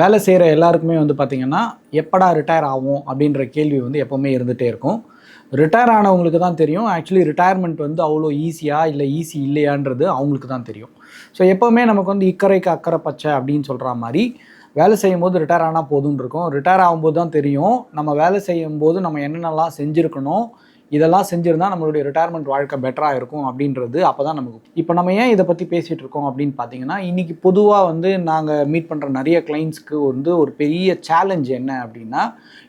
வேலை செய்கிற எல்லாருக்குமே வந்து பார்த்திங்கன்னா எப்படா ரிட்டையர் ஆகும் அப்படின்ற கேள்வி வந்து எப்போவுமே இருந்துகிட்டே இருக்கும். ரிட்டையர் ஆனவங்களுக்கு தான் தெரியும். ஆக்சுவலி ரிட்டையர்மெண்ட் வந்து அவ்வளோ ஈஸியாக இல்லை ஈஸி இல்லையான்றது அவங்களுக்கு தான் தெரியும். ஸோ எப்போவுமே நமக்கு வந்து இக்கரைக்கு அக்கறை பச்சை அப்படின்னு சொல்கிற மாதிரி வேலை செய்யும் போது ரிட்டையர் ஆனால் போதும்னு இருக்கும். ரிட்டையர் ஆகும்போது தான் தெரியும். நம்ம வேலை செய்யும் போது நம்ம என்னென்னலாம் செஞ்சுருக்கணும் இதெல்லாம் செஞ்சுருந்தா நம்மளுடைய ரிட்டையர்மெண்ட் வாழ்க்கை பெட்டராக இருக்கும் அப்படின்றது அப்போ தான் நமக்கு இப்போ நம்ம ஏன் இதை பற்றி பேசிகிட்டு இருக்கோம் அப்படின்னு பார்த்தீங்கன்னா இன்றைக்கி பொதுவாக வந்து நாங்கள் மீட் பண்ணுற நிறைய கிளைண்ட்ஸ்க்கு வந்து ஒரு பெரிய சேலஞ்ச் என்ன அப்படின்னா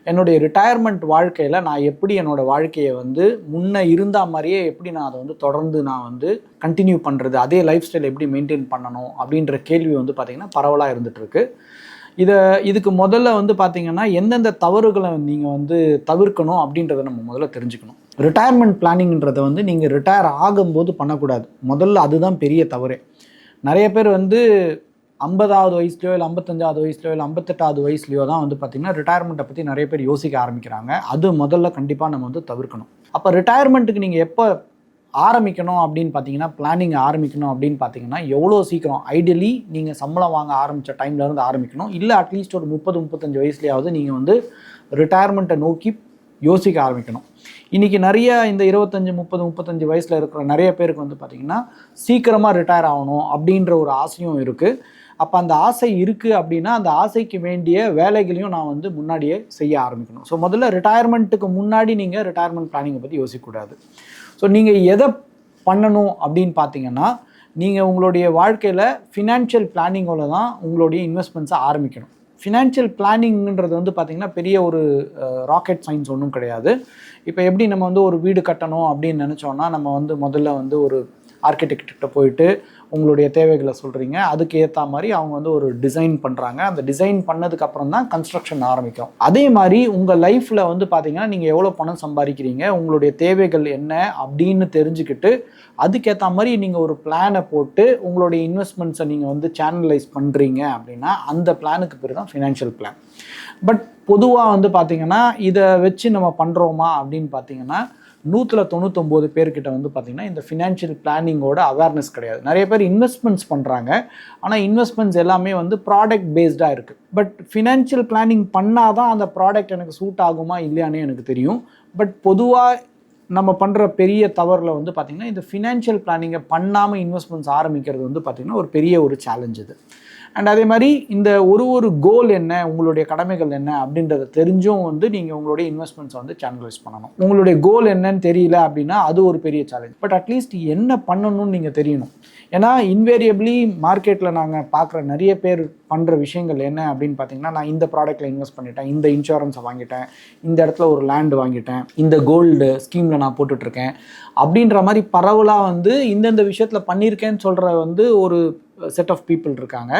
என்னுடைய ரிட்டையர்மெண்ட் வாழ்க்கையில் நான் எப்படி என்னோடய வாழ்க்கையை வந்து முன்ன இருந்த மாதிரியே எப்படி நான் அதை வந்து தொடர்ந்து நான் வந்து கண்டினியூ பண்ணுறது அதே லைஃப் ஸ்டைல் எப்படி மெயின்டைன் பண்ணணும் அப்படின்ற கேள்வி வந்து பார்த்திங்கன்னா பரவலாக இருந்துகிட்ருக்கு இதை இதுக்கு முதல்ல வந்து பார்த்தீங்கன்னா எந்தெந்த தவறுகளை நீங்கள் வந்து தவிர்க்கணும் அப்படின்றத நம்ம முதல்ல தெரிஞ்சுக்கணும். ரிட்டையர்மெண்ட் பிளானிங்கிறத வந்து நீங்கள் ரிட்டையர் ஆகும்போது பண்ணக்கூடாது. முதல்ல அதுதான் பெரிய தவறே. நிறைய பேர் வந்து ஐம்பதாவது வயசுலையோ இல்லை ஐம்பத்தஞ்சாவது வயசுலையோ இல்லை ஐம்பத்தெட்டாவது வயசுலையோ தான் வந்து பார்த்திங்கன்னா ரிட்டையர்மெண்ட்டை பற்றி நிறைய பேர் யோசிக்க ஆரம்பிக்கிறாங்க. அது முதல்ல கண்டிப்பாக நம்ம வந்து தவிர்க்கணும். அப்போ ரிட்டையர்மெண்ட்டுக்கு நீங்கள் எப்போ ஆரம்பிக்கணும் அப்படின்னு பார்த்தீங்கன்னா பிளானிங் ஆரம்பிக்கணும் அப்படின்னு பார்த்தீங்கன்னா எவ்வளோ சீக்கிரம்? ஐடியலி நீங்கள் சம்பளம் வாங்க ஆரம்பித்த டைம்லேருந்து ஆரம்பிக்கணும். இல்லை அட்லீஸ்ட் ஒரு முப்பது முப்பத்தஞ்சு வயசுலையாவது நீங்கள் வந்து ரிட்டையர்மெண்ட்டை நோக்கி யோசிக்க ஆரம்பிக்கணும். இன்றைக்கி நிறைய இந்த இருபத்தஞ்சி முப்பது முப்பத்தஞ்சு வயசில் இருக்கிற நிறைய பேருக்கு வந்து பார்த்திங்கன்னா சீக்கிரமாக ரிட்டையர் ஆகணும் அப்படின்ற ஒரு ஆசையும் இருக்குது அப்போ அந்த ஆசை இருக்குது அப்படின்னா அந்த ஆசைக்கு வேண்டிய வேலைகளையும் நான் வந்து முன்னாடியே செய்ய ஆரம்பிக்கணும். ஸோ முதல்ல ரிட்டையர்மெண்ட்டுக்கு முன்னாடி நீங்கள் ரிட்டையர்மெண்ட் பிளானிங்கை பற்றி யோசிக்கக்கூடாது. ஸோ நீங்கள் எதை பண்ணணும் அப்படின்னு பார்த்தீங்கன்னா நீங்கள் உங்களுடைய வாழ்க்கையில் ஃபினான்ஷியல் பிளானிங்கோட தான் உங்களுடைய இன்வெஸ்ட்மெண்ட்ஸை ஆரம்பிக்கணும். ஃபினான்ஷியல் பிளானிங்கிறது வந்து பார்த்திங்கன்னா பெரிய ஒரு ராக்கெட் சயின்ஸ் ஒன்றும் கிடையாது. இப்போ எப்படி நம்ம வந்து ஒரு வீடு கட்டணும் அப்படின்னு நினச்சோன்னா நம்ம வந்து முதல்ல வந்து ஒரு ஆர்கிடெக்ட்கிட்ட போயிட்டு உங்களுடைய தேவைகளை சொல்கிறீங்க அதுக்கு ஏற்ற மாதிரி அவங்க வந்து ஒரு டிசைன் பண்ணுறாங்க அந்த டிசைன் பண்ணதுக்கு அப்புறம் தான் கன்ஸ்ட்ரக்ஷன் ஆரம்பிக்கும். அதே மாதிரி உங்கள் லைஃப்பில் வந்து பார்த்தீங்கன்னா நீங்கள் எவ்வளோ பணம் சம்பாதிக்கிறீங்க உங்களுடைய தேவைகள் என்ன அப்படின்னு தெரிஞ்சுக்கிட்டு அதுக்கேற்ற மாதிரி நீங்கள் ஒரு பிளானை போட்டு உங்களுடைய இன்வெஸ்ட்மெண்ட்ஸை நீங்கள் வந்து சேனலைஸ் பண்ணுறீங்க அப்படின்னா அந்த பிளானுக்கு பேர் தான் ஃபினான்ஷியல் பிளான் பட் பொதுவாக வந்து பார்த்திங்கன்னா இதை வச்சு நம்ம பண்ணுறோமா அப்படின்னு பார்த்தீங்கன்னா நூற்றில் தொண்ணூத்தொம்பது பேர்கிட்ட வந்து பார்த்திங்கன்னா இந்த ஃபினான்ஷியல் பிளானிங்கோட அவேர்னஸ் கிடையாது. நிறைய பேர் இன்வெஸ்ட்மெண்ட்ஸ் பண்ணுறாங்க ஆனால் இன்வெஸ்ட்மெண்ட்ஸ் எல்லாமே வந்து ப்ராடக்ட் பேஸ்டாக இருக்குது பட் ஃபினான்ஷியல் பிளானிங் பண்ணால் தான் அந்த ப்ராடக்ட் எனக்கு சூட் ஆகுமா இல்லையானே எனக்கு தெரியும். பட் பொதுவாக நம்ம பண்ணுற பெரிய தவறில் வந்து பார்த்திங்கன்னா இந்த ஃபினான்ஷியல் பிளானிங்கை பண்ணாமல் இன்வெஸ்ட்மெண்ட்ஸ் ஆரம்பிக்கிறது வந்து பார்த்திங்கன்னா ஒரு பெரிய ஒரு சேலஞ்ச் இது. அண்ட் அதே மாதிரி இந்த ஒரு ஒரு கோல் என்ன உங்களுடைய கடமைகள் என்ன அப்படின்றத தெரிஞ்சும் வந்து நீங்கள் உங்களுடைய இன்வெஸ்ட்மெண்ட்ஸை வந்து சேனலைஸ் பண்ணணும். உங்களுடைய கோல் என்னன்னு தெரியல அப்படின்னா அது ஒரு பெரிய சேலஞ்ச் பட் அட்லீஸ்ட் என்ன பண்ணணும்னு நீங்கள் தெரியணும். ஏன்னா இன்வேரியபிளி மார்க்கெட்டில் நாங்கள் பார்க்குற நிறைய பேர் பண்ணுற விஷயங்கள் என்ன அப்படின்னு பார்த்தீங்கன்னா நான் இந்த ப்ராடக்ட்டில் இன்வெஸ்ட் பண்ணிட்டேன் இந்த இன்சூரன்ஸை வாங்கிட்டேன் இந்த இடத்துல ஒரு லேண்டு வாங்கிட்டேன் இந்த கோல்டு ஸ்கீமில் நான் போட்டுட்ருக்கேன் அப்படின்ற மாதிரி பரவலாக வந்து இந்தந்த விஷயத்தில் பண்ணியிருக்கேன்னு சொல்கிற வந்து ஒரு செட் ஆஃப் பீப்புள் இருக்காங்க.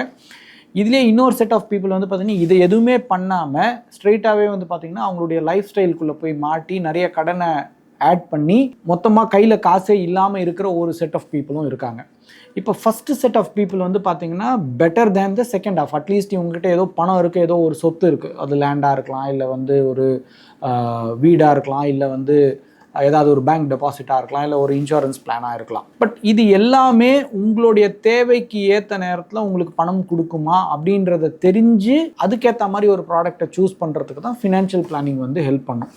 இதுலேயே இன்னொரு செட் ஆஃப் பீப்புள் வந்து பார்த்திங்கன்னா இதை எதுவுமே பண்ணாமல் ஸ்ட்ரெயிட்டாகவே வந்து பார்த்திங்கன்னா அவங்களுடைய லைஃப் ஸ்டைலுக்குள்ளே போய் மாட்டி நிறைய கடனை ஆட் பண்ணி மொத்தமாக கையில் காசே இல்லாமல் இருக்கிற ஒரு செட் ஆஃப் பீப்புளும் இருக்காங்க. இப்போ ஃபஸ்ட்டு செட் ஆஃப் பீப்புள் வந்து பார்த்தீங்கன்னா better than the second off at least இவங்ககிட்ட ஏதோ பணம் இருக்குது ஏதோ ஒரு சொத்து இருக்குது அது லேண்டாக இருக்கலாம் இல்லை வந்து ஒரு வீடாக இருக்கலாம் இல்லை வந்து ஏதாவது ஒரு பேங்க் டெபாசிட்டாக இருக்கலாம் இல்லை ஒரு இன்சூரன்ஸ் பிளானாக இருக்கலாம். பட் இது எல்லாமே உங்களுடைய தேவைக்கு ஏற்ற நேரத்தில் உங்களுக்கு பணம் கொடுக்குமா அப்படின்றத தெரிஞ்சு அதுக்கேற்ற மாதிரி ஒரு ப்ராடக்டை சூஸ் பண்ணுறதுக்கு தான் ஃபினான்ஷியல் பிளானிங் வந்து ஹெல்ப் பண்ணும்.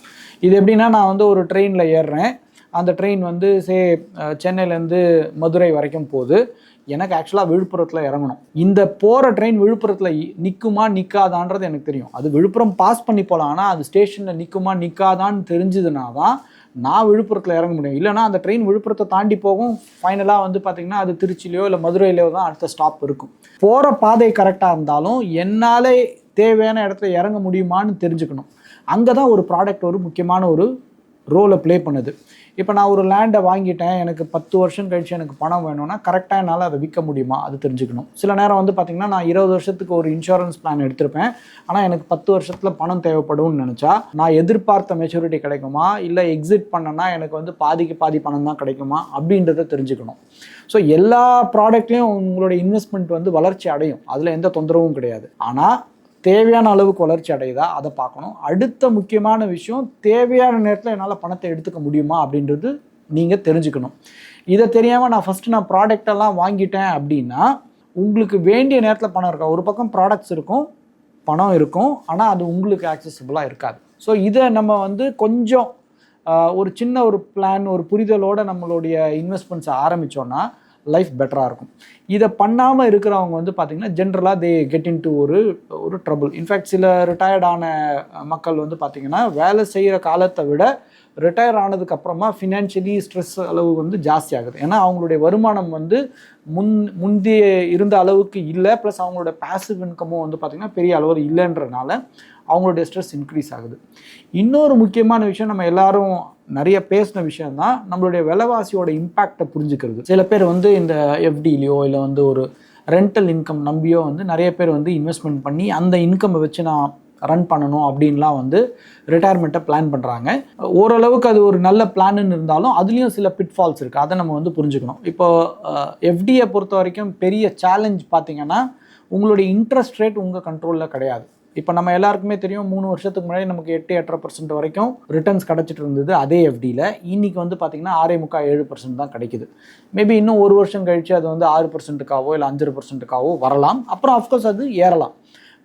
இது எப்படின்னா நான் வந்து ஒரு ட்ரெயினில் ஏறுறேன். அந்த ட்ரெயின் வந்து சே சென்னையிலேருந்து மதுரை வரைக்கும் போகுது. எனக்கு ஆக்சுவலாக விழுப்புரத்தில் இறங்கணும். இந்த போகிற ட்ரெயின் விழுப்புரத்தில் நிற்குமா நிற்காதான்றது எனக்கு தெரியும். அது விழுப்புரம் பாஸ் பண்ணி போகலாம். ஆனால் அது ஸ்டேஷனில் நிற்குமா நிற்காதான்னு தெரிஞ்சதுனா தான் நான் விழுப்புரத்தில் இறங்க முடியும். இல்லைனா அந்த ட்ரெயின் விழுப்புரத்தை தாண்டி போகும். ஃபைனலாக வந்து பார்த்திங்கன்னா அது திருச்சிலையோ இல்லை மதுரையிலையோ தான் அடுத்த ஸ்டாப் இருக்கும். போகிற பாதை கரெக்டாக இருந்தாலும் என்னாலே தேவையான இடத்துல இறங்க முடியுமான்னு தெரிஞ்சுக்கணும். அங்கே தான் ஒரு ப்ராடக்ட் ஒரு முக்கியமான ஒரு ரோலை ப்ளே பண்ணுது. இப்போ நான் ஒரு லேண்டை வாங்கிட்டேன் எனக்கு பத்து வருஷம் கழிச்சு எனக்கு பணம் வேணும்னா கரெக்டாக என்னால் அதை விற்க முடியுமா? அது தெரிஞ்சுக்கணும். சில நேரம் வந்து பார்த்திங்கன்னா நான் இருபது வருஷத்துக்கு ஒரு இன்சூரன்ஸ் பிளான் எடுத்திருப்பேன். ஆனால் எனக்கு பத்து வருஷத்தில் பணம் தேவைப்படும்னு நினச்சா நான் எதிர்பார்த்த மெச்சூரிட்டி கிடைக்குமா? இல்லை எக்ஸிட் பண்ணனா எனக்கு வந்து பாதிக்கு பாதி பணம் தான் கிடைக்குமா? அப்படின்றத தெரிஞ்சுக்கணும். ஸோ எல்லா ப்ராடக்ட்லேயும் உங்களுடைய இன்வெஸ்ட்மெண்ட் வந்து வளர்ச்சி அடையும். அதில் எந்த தொந்தரவும் கிடையாது. ஆனால் தேவையான அளவுக்கு வளர்ச்சி அடையுதா? அதை பார்க்கணும். அடுத்த முக்கியமான விஷயம் தேவையான நேரத்தில் என்னால் பணத்தை எடுத்துக்க முடியுமா அப்படின்றது நீங்கள் தெரிஞ்சுக்கணும். இதை தெரியாமல் நான் ஃபஸ்ட்டு நான் ப்ராடக்டெல்லாம் வாங்கிட்டேன் அப்படின்னா உங்களுக்கு வேண்டிய நேரத்தில் பணம் இருக்கா ஒரு பக்கம் ப்ராடக்ட்ஸ் இருக்கும் பணம் இருக்கும். ஆனால் அது உங்களுக்கு ஆக்சசபிளாக இருக்காது. ஸோ இதை நம்ம வந்து கொஞ்சம் ஒரு சின்ன ஒரு பிளான் ஒரு புரிதலோடு நம்மளுடைய இன்வெஸ்ட்மெண்ட்ஸை ஆரம்பித்தோன்னா லைஃப் பெட்டராக இருக்கும். இதை பண்ணாமல் இருக்கிறவங்க வந்து பார்த்திங்கன்னா ஜென்ரலாக தே கெட் இன் டு ஒரு ஒரு ட்ரபுள் இன்ஃபேக்ட் சில ரிட்டையர்டான மக்கள் வந்து பார்த்திங்கன்னா வேலை செய்கிற காலத்தை விட ரிட்டையர் ஆனதுக்கு அப்புறமா ஃபினான்ஷியலி ஸ்ட்ரெஸ் அளவு வந்து ஜாஸ்தி ஆகுது. ஏன்னா அவங்களுடைய வருமானம் வந்து முன் முந்தைய இருந்த அளவுக்கு இல்லை. ப்ளஸ் அவங்களோட பேசிவ் இன்கமும் வந்து பார்த்திங்கன்னா பெரிய அளவில் இல்லைன்றனால அவங்களுடைய ஸ்ட்ரெஸ் இன்க்ரீஸ் ஆகுது. இன்னொரு முக்கியமான விஷயம் நம்ம எல்லாரும் நிறைய பேசின விஷயம் தான் நம்மளுடைய விலைவாசியோட இம்பேக்டை புரிஞ்சுக்கிறது. சில பேர் வந்து இந்த எஃப்டிலையோ இல்லை வந்து ஒரு ரெண்டல் இன்கம் நம்பியோ வந்து நிறைய பேர் வந்து இன்வெஸ்ட்மெண்ட் பண்ணி அந்த இன்கம்மை வச்சு நான் ரன் பண்ணணும் அப்படின்லாம் வந்து ரிட்டையர்மெண்ட்டை பிளான் பண்ணுறாங்க ஓரளவுக்கு அது ஒரு நல்ல பிளான்னு இருந்தாலும் அதுலேயும் சில பிட்ஃபால்ஸ் இருக்குது அதை நம்ம வந்து புரிஞ்சுக்கணும். இப்போ எஃப்டியை பொறுத்த வரைக்கும் பெரிய சேலஞ்ச் பார்த்தீங்கன்னா உங்களுடைய இன்ட்ரெஸ்ட் ரேட் உங்கள் கண்ட்ரோலில் கிடையாது. இப்போ நம்ம எல்லாருக்குமே தெரியும் மூணு வருஷத்துக்கு முன்னாடி நமக்கு எட்டு எட்டரை பர்சன்ட் வரைக்கும் ரிட்டர்ன்ஸ் கிடச்சிட்டு இருந்தது அதே எஃப்டியில் இன்னைக்கு வந்து பார்த்தீங்கன்னா ஆறே முக்கால் ஏழு பர்சன்ட் தான் கிடைக்குது. மேபி இன்னும் ஒரு வருஷம் கழிச்சு அது வந்து ஆறு பர்சன்ட்டுக்காவோ இல்லை அஞ்சு பர்சன்ட்டுக்காவோ வரலாம். அப்புறம் அஃப்கோர்ஸ் அது ஏறலாம்.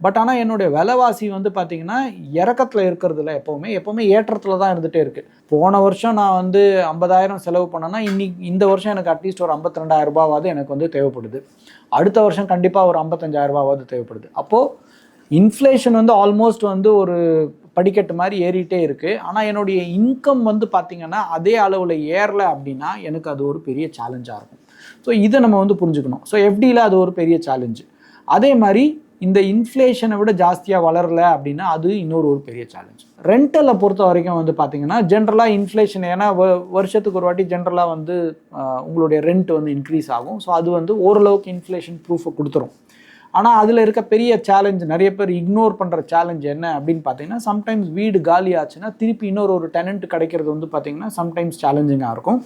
பட் ஆனால் என்னுடைய விலைவாசி வந்து பார்த்தீங்கன்னா இறக்கத்தில் இருக்கிறதுல எப்போவுமே எப்போவுமே ஏற்றத்தில் தான் இருந்துகிட்டே இருக்குது போன வருஷம் நான் வந்து ஐம்பதாயிரம் செலவு பண்ணேன்னா இன்னைக்கு இந்த வருஷம் எனக்கு அட்லீஸ்ட் ஒரு ஐம்பத்தி ரெண்டாயிரம் ரூபாவாவது எனக்கு வந்து தேவைப்படுது. அடுத்த வருஷம் கண்டிப்பாக ஒரு ஐம்பத்தஞ்சாயிரம் ரூபாவாவது தேவைப்படுது. அப்போது இன்ஃப்ளேஷன் வந்து ஆல்மோஸ்ட் வந்து ஒரு படிக்கட்டு மாதிரி ஏறிட்டே இருக்குது ஆனால் என்னுடைய இன்கம் வந்து பார்த்திங்கன்னா அதே அளவில் ஏறல அப்படின்னா எனக்கு அது ஒரு பெரிய சேலஞ்சாக இருக்கும். ஸோ இதை நம்ம வந்து புரிஞ்சுக்கணும். ஸோ எஃப்டியில் அது ஒரு பெரிய சேலஞ்சு அதே மாதிரி இந்த இன்ஃப்ளேஷனை விட ஜாஸ்தியாக வளரல அப்படின்னா அது இன்னொரு ஒரு பெரிய சேலஞ்ச் ரெண்டலை பொறுத்த வரைக்கும் வந்து பார்த்தீங்கன்னா ஜென்ரலாக இன்ஃப்ளேஷன் ஏன்னா வருஷத்துக்கு ஒரு வாட்டி ஜென்ரலாக வந்து உங்களுடைய ரெண்ட் வந்து இன்க்ரீஸ் ஆகும். ஸோ அது வந்து ஓரளவுக்கு இன்ஃப்ளேஷன் ப்ரூஃபை கொடுத்துரும். ஆனால் அதில் இருக்க பெரிய சேலஞ்ச் நிறைய பேர் இக்னோர் பண்ணுற சேலஞ்ச் என்ன அப்படின்னு பார்த்தீங்கன்னா சம்டைம்ஸ் வீடு காலி ஆச்சுன்னா திருப்பி இன்னொரு ஒரு டெனண்ட் கிடைக்கிறது வந்து பார்த்திங்கன்னா சம்டைம்ஸ் சேலஞ்சிங்காக இருக்கும்.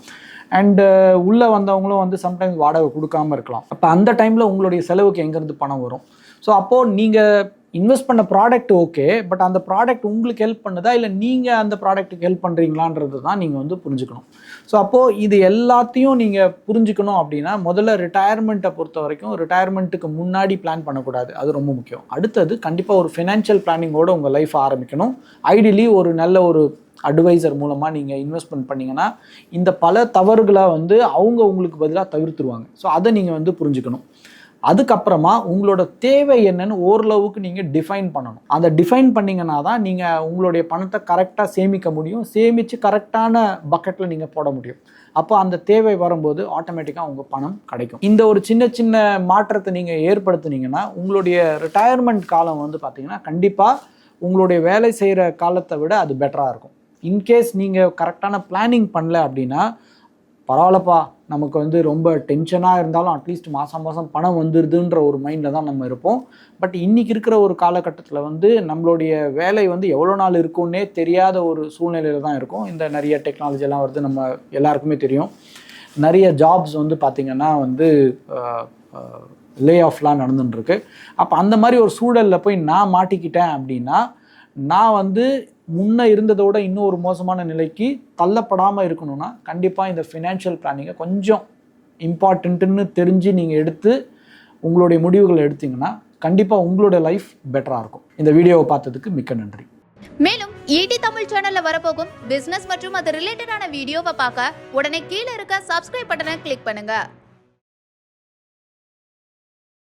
அண்டு உள்ளே வந்தவங்களும் வந்து சம்டைம்ஸ் வாடகை கொடுக்காம இருக்கலாம். அப்போ அந்த டைமில் உங்களுடைய செலவுக்கு எங்கேருந்து பணம் வரும்? ஸோ அப்போது நீங்கள் இன்வெஸ்ட் பண்ண ப்ராடக்ட் ஓகே பட் அந்த ப்ராடக்ட் உங்களுக்கு ஹெல்ப் பண்ணுதா? இல்லை நீங்கள் அந்த ப்ராடக்ட்டுக்கு ஹெல்ப் பண்ணுறீங்களான்றது தான் நீங்கள் வந்து புரிஞ்சுக்கணும். ஸோ அப்போது இது எல்லாத்தையும் நீங்கள் புரிஞ்சுக்கணும் அப்படின்னா முதல்ல ரிட்டையர்மெண்ட்டை பொறுத்த வரைக்கும் ரிட்டையர்மெண்ட்டுக்கு முன்னாடி பிளான் பண்ணக்கூடாது. அது ரொம்ப முக்கியம். அடுத்தது கண்டிப்பாக ஒரு ஃபினான்ஷியல் பிளானிங்கோடு உங்கள் லைஃப் ஆரம்பிக்கணும். ஐடியலி ஒரு நல்ல ஒரு அட்வைசர் மூலமாக நீங்கள் இன்வெஸ்ட்மெண்ட் பண்ணீங்கன்னா இந்த பல தவறுகளை வந்து அவங்க உங்களுக்கு பதிலாக தவிர்த்துருவாங்க. ஸோ அதை நீங்கள் வந்து புரிஞ்சுக்கணும். அதுக்கப்புறமா உங்களோட தேவை என்னன்னு ஓரளவுக்கு நீங்கள் டிஃபைன் பண்ணணும். அந்த டிஃபைன் பண்ணிங்கன்னா தான் நீங்கள் உங்களுடைய பணத்தை கரெக்டாக சேமிக்க முடியும். சேமித்து கரெக்டான பக்கெட்டில் நீங்கள் போட முடியும். அப்போ அந்த தேவை வரும்போது ஆட்டோமேட்டிக்காக உங்கள் பணம் கிடைக்கும். இந்த ஒரு சின்ன சின்ன மாற்றத்தை நீங்கள் ஏற்படுத்துனீங்கன்னா உங்களுடைய ரிட்டையர்மெண்ட் காலம் வந்து பார்த்திங்கன்னா கண்டிப்பாக உங்களுடைய வேலை செய்கிற காலத்தை விட அது பெட்டராக இருக்கும். இன்கேஸ் நீங்கள் கரெக்டான பிளானிங் பண்ணல அப்படின்னா பரவாயில்லப்பா நமக்கு வந்து ரொம்ப டென்ஷனாக இருந்தாலும் அட்லீஸ்ட் மாதம் மாதம் பணம் வந்துடுதுன்ற ஒரு மைண்டில் தான் நம்ம இருப்போம். பட் இன்றைக்கி இருக்கிற ஒரு காலகட்டத்தில் வந்து நம்மளுடைய வேலை வந்து எவ்வளோ நாள் இருக்கும்னே தெரியாத ஒரு சூழ்நிலையில் தான் இருக்கும். இந்த நிறைய டெக்னாலஜிலாம் வருது நம்ம எல்லாருக்குமே தெரியும். நிறைய ஜாப்ஸ் வந்து பார்த்திங்கன்னா வந்து லே ஆஃப்லாம் நடந்துட்டுருக்கு. அப்போ அந்த மாதிரி ஒரு சூழலில் போய் நான் மாட்டிக்கிட்டேன் அப்படின்னா நான் வந்து முன்ன இருந்ததோட இன்னும் ஒரு மோசமான நிலைக்கு தள்ளப்படாமல் இருக்கணும்னா கண்டிப்பாக இந்த ஃபினான்ஷியல் பிளானிங்கை கொஞ்சம் இம்பார்ட்டண்ட்டுன்னு தெரிஞ்சு நீங்கள் எடுத்து உங்களுடைய முடிவுகளை எடுத்தீங்கன்னா கண்டிப்பாக உங்களுடைய லைஃப் பெட்டராக இருக்கும். இந்த வீடியோவை பார்த்ததுக்கு மிக்க நன்றி. மேலும் ஈடி தமிழ் சேனல்ல வரப்போகும் பிசினஸ் மற்றும் அது ரிலேட்டடான வீடியோவை பார்க்க உடனே கீழே இருக்க சப்ஸ்கிரைப் பட்டனை கிளிக் பண்ணுங்க.